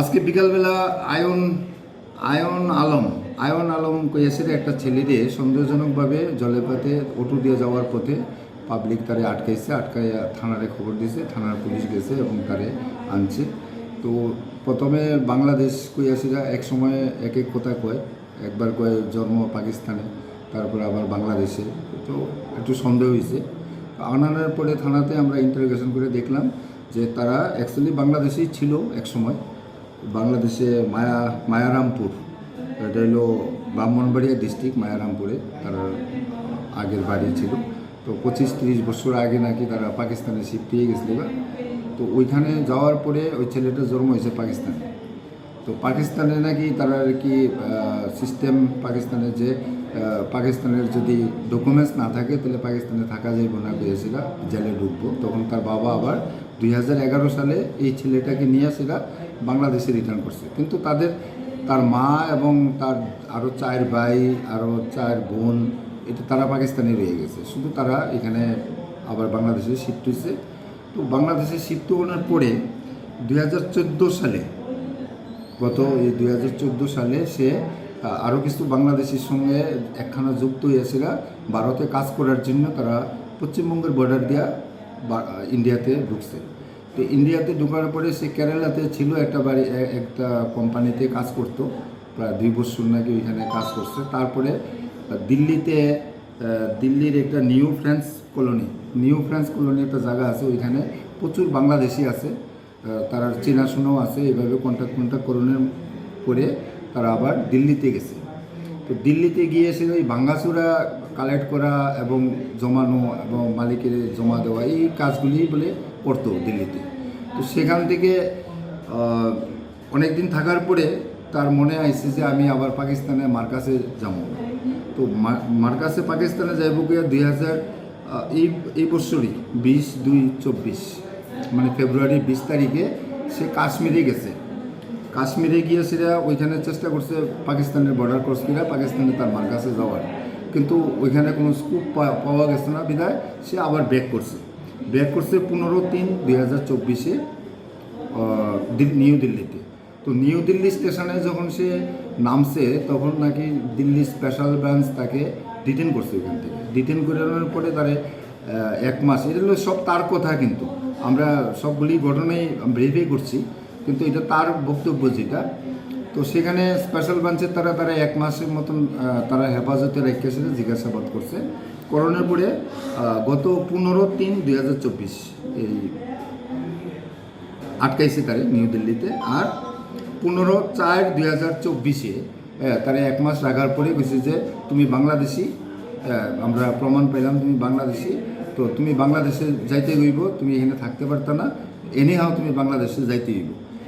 আজকে বিকালবেলা ion ion Alam ion Alam কইয়াছিল একটা ছেলেরে সন্দেহজনকভাবে জলের পথে অটো দিয়ে যাওয়ার পথে পাবলিক তারে আটকাইছে, আটকাইয়া থানারে খবর দিয়েছে থানার পুলিশ গেছে এবং তারে আনছে। তো প্রথমে বাংলাদেশ কইয়াছিল এক সময় এক এক কথা কয়, একবার কয় জন্ম পাকিস্তানে, তারপর আবার বাংলাদেশে। তো একটু সন্দেহ হয়েছে আনানোর পরে থানাতে আমরা ইন্টারোগেশন করে দেখলাম যে তারা অ্যাকচুয়ালি বাংলাদেশেই ছিল এক সময়। বাংলাদেশে মায়া, মায়ারামপুর। এটা হলো ব্রাহ্মণবাড়িয়া ডিস্ট্রিক্ট মায়ারামপুরে তার আগের বাড়ি ছিল। তো পঁচিশ, তিরিশ বছর আগে নাকি তারা পাকিস্তানে শিফট হয়ে গেছিল তো ওইখানে যাওয়ার পরে ওই ছেলেটার জন্ম হয়েছে পাকিস্তানে। তো পাকিস্তানে নাকি তারা আর কি সিস্টেম পাকিস্তানের যে পাকিস্তানের যদি ডকুমেন্টস না থাকে, তাহলে পাকিস্তানে থাকা যাইব না পেয়েছিল জেলে ঢুকবো। তখন তার বাবা আবার দুই হাজার এগারো সালে এই ছেলেটাকে নিয়ে সেটা বাংলাদেশে রিটার্ন করছে। কিন্তু তাদের, তার মা এবং তার আরও চার ভাই আরও চার বোন, এটা তারা পাকিস্তানে রয়ে গেছে। শুধু তারা এখানে আবার বাংলাদেশে শিফট হয়েছে তো বাংলাদেশে শিফট হওয়ার পরে দু হাজার চোদ্দ সালে, গত এই দুই হাজার চোদ্দ সালে সে আরও কিছু বাংলাদেশের সঙ্গে একখানা যুক্ত হয়েছিল ভারতে কাজ করার জন্য তারা পশ্চিমবঙ্গের বর্ডার দিয়া ইন্ডিয়াতে ঢুকছে। তো ইন্ডিয়াতে ঢোকার পরে সে কেরালাতে ছিল, একটা বাড়ি একটা কোম্পানিতে কাজ করতো। প্রায় দুই বছর নাকি ওইখানে কাজ করছে। তারপরে দিল্লিতে দিল্লির একটা new France colony, new France colony একটা জায়গা আছে, ওইখানে প্রচুর বাংলাদেশি আছে। তারা চেনাশোনাও আছে, এভাবে কন্ট্যাক্ট কন্ট্যাক্ট করণের করে তারা আবার দিল্লিতে গেছে। তো দিল্লিতে গিয়ে সে ওই ভাঙ্গাচুরা কালেক্ট করা এবং জমানো এবং মালিকের জমা দেওয়া, এই কাজগুলি বলে করতো দিল্লিতে। তো সেখান থেকে অনেক দিন থাকার পরে তার মনে আইছে যে আমি আবার পাকিস্তানে মার্কাসে যাব। তো মার্কাসে পাকিস্তানে যাইব গিয়া দুই হাজার এই এই বছরই বিশ দুই চব্বিশ মানে ফেব্রুয়ারি বিশ তারিখে সে কাশ্মীরে গেছে। কাশ্মীরে গিয়ে সেটা ওইখানে চেষ্টা করছে পাকিস্তানের বর্ডার ক্রস করে পাকিস্তানে তার মার্কাসে যাওয়ার। কিন্তু ওইখানে কোনো স্কুপ পাওয়া গেছে না বিধায় সে আবার ব্যাক করছে। ব্যাক করছে পনেরো তিন দুই হাজার চব্বিশে নিউ দিল্লিতে। তো নিউ দিল্লি স্টেশনে যখন সে নামছে, তখন নাকি দিল্লি স্পেশাল ব্রাঞ্চ তাকে ডিটেন করছে ওইখান থেকে। ডিটেন করানোর পরে তারে এক মাস, এটা সব তার কথা কিন্তু। আমরা সবগুলি ঘটনাই ভেরিফাই করছি, কিন্তু এটা তার বক্তব্য যেটা তো সেখানে স্পেশাল ব্রাঞ্চের তারা তারা এক মাসের মতন তারা হেফাজতে রেখেছিল জিজ্ঞাসাবাদ করছে। করোনার পরে গত পনেরো তিন দুই এই আটকাইছে তারে নিউ দিল্লিতে। আর পনেরো চার দুই হাজার চব্বিশে তারা এক মাস রাখার পরে গেছে যে, তুমি বাংলাদেশি আমরা প্রমাণ পেলাম তুমি বাংলাদেশি, তো তুমি বাংলাদেশে যাইতে হইব, তুমি এখানে থাকতে পারত না এনে হাও তুমি বাংলাদেশে যাইতে হইব।